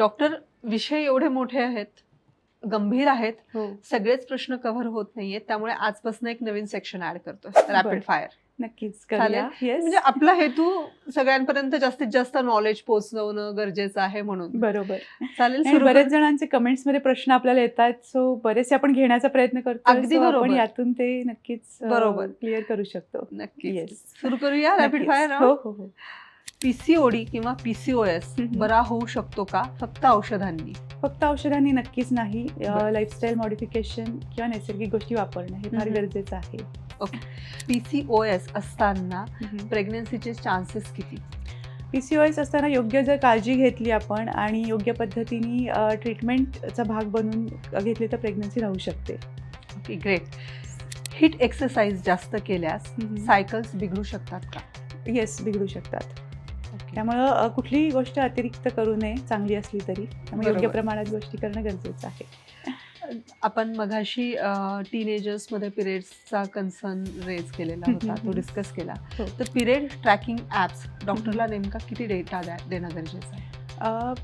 Doctor विषय एवढे मोठे आहेत गंभीर आहेत हो सगळेच प्रश्न कव्हर होत नाहीयेत त्यामुळे आजपासून एक नवीन सेक्शन ऍड करतोय रॅपिड. फायर नक्कीच म्हणजे आपला हेतू सगळ्यांपर्यंत जास्तीत जास्त नॉलेज पोहोचवणं गरजेचं आहे म्हणून बरोबर चालेल बरेच? जणांचे कमेंट्समध्ये प्रश्न आपल्याला येतात सो बरेचसे आपण घेण्याचा प्रयत्न करतो अगदी बरोबर. यातून ते नक्कीच बरोबर. क्लिअर करू शकतो Yes. सुरू करूया रॅपिड. फायर हो हो हो पीसीओडी किंवा पीसीओएस. बरा होऊ शकतो का? फक्त औषधांनी. फक्त औषधांनी नक्कीच नाही. लाईफस्टाईल मॉडिफिकेशन किंवा नैसर्गिक गोष्टी वापरणं हे फार. गरजेचं आहे. पीसीओएस असताना प्रेग्नन्सीचे चान्सेस किती? पी सी ओ एस असताना योग्य जर काळजी घेतली आपण आणि योग्य पद्धतीने ट्रीटमेंटचा भाग बनवून घेतली तर प्रेग्नन्सी राहू शकते. ओके ग्रेट हिट एक्सरसाइज जास्त केल्यास सायकल्स बिघडू शकतात का? येस बिघडू शकतात. त्यामुळं कुठलीही गोष्ट अतिरिक्त करू नये चांगली असली तरी. त्यामुळे योग्य. प्रमाणात गोष्टी करणं गरजेचं आहे. आपण मगाशी टीनेजर्समध्ये पिरियड्सचा कन्सर्न रेज केलेला होता तो. डिस्कस केला. हो. तर पिरियड ट्रॅकिंग ऍप्स डॉक्टरला नेमका किती डेटा देणं गरजेचं आहे?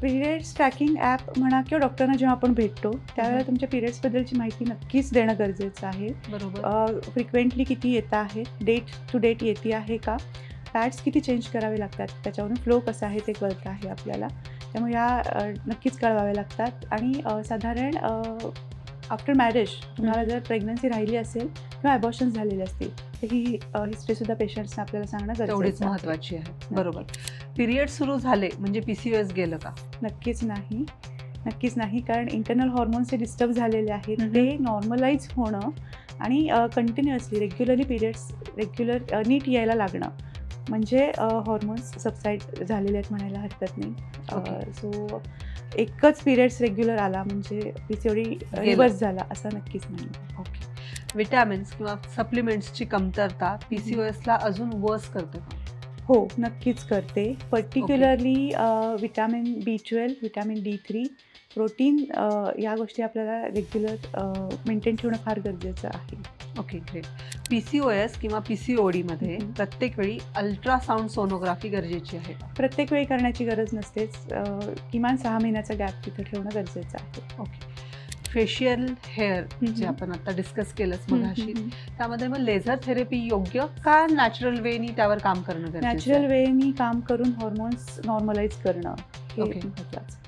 पिरियड्स ट्रॅकिंग ॲप म्हणा किंवा डॉक्टरांना जेव्हा आपण भेटतो त्यावेळेला. तुमच्या पिरियड्सबद्दलची माहिती नक्कीच देणं गरजेचं आहे. बरोबर. फ्रिक्वेंटली किती येत आहे? डेट टू डेट येते आहे का? पॅड्स किती चेंज करावे लागतात त्याच्यावरून फ्लो कसा आहे ते कळतं आहे आपल्याला. त्यामुळे या नक्कीच कळवाव्या लागतात. आणि साधारण आफ्टर मॅरेज तुम्हाला जर प्रेग्नन्सी राहिली असेल किंवा ॲबॉर्शन झालेले असतील तर ही हिस्ट्रीसुद्धा पेशंट्सना आपल्याला सांगणं गरजेचं आहे. महत्वाची आहे. बरोबर. पिरियड सुरू झाले म्हणजे पीसीओएस गेलं का? नक्कीच नाही. नक्कीच नाही कारण इंटरनल हॉर्मोन्स हे डिस्टर्ब झालेले आहेत. ते नॉर्मलाइज होणं आणि कंटिन्युअसली रेग्युलरली पिरियड्स रेग्युलर नीट यायला लागणं. म्हणजे हॉर्मोन्स सबसाईड झालेले आहेत म्हणायला हरकत नाही. सो एकच पिरियड्स रेग्युलर आला म्हणजे पीसीओडी रिवर्स झाला असं नक्कीच नाही. ओके. विटॅमिन्स किंवा सप्लिमेंट्सची कमतरता पीसीओएसला अजून वर्स करते हो नक्कीच करते. Particularly vitamin B twelve vitamin D three protein या गोष्टी आपल्याला रेग्युलर मेंटेन ठेवणं फार गरजेचं आहे. ओके ग्रेट पीसीओएस किंवा पीसीओडी मध्ये हम्म. प्रत्येक वेळी अल्ट्रासाऊंड सोनोग्राफी गरजेची आहे प्रत्येक वेळी करण्याची गरज नसतेच किमान सहा महिन्याचा गॅप तिथे ठेवणं गरजेचं आहे ओके फेशियल हेअर जे. आपण आता डिस्कस केलंच मगाशी त्यामध्ये मग लेझर थेरपी योग्य का नॅचरल वेनी त्यावर काम करणं नॅचरल? वेनी काम करून हॉर्मोन्स नॉर्मलाइज करणं हे. महत्वाचं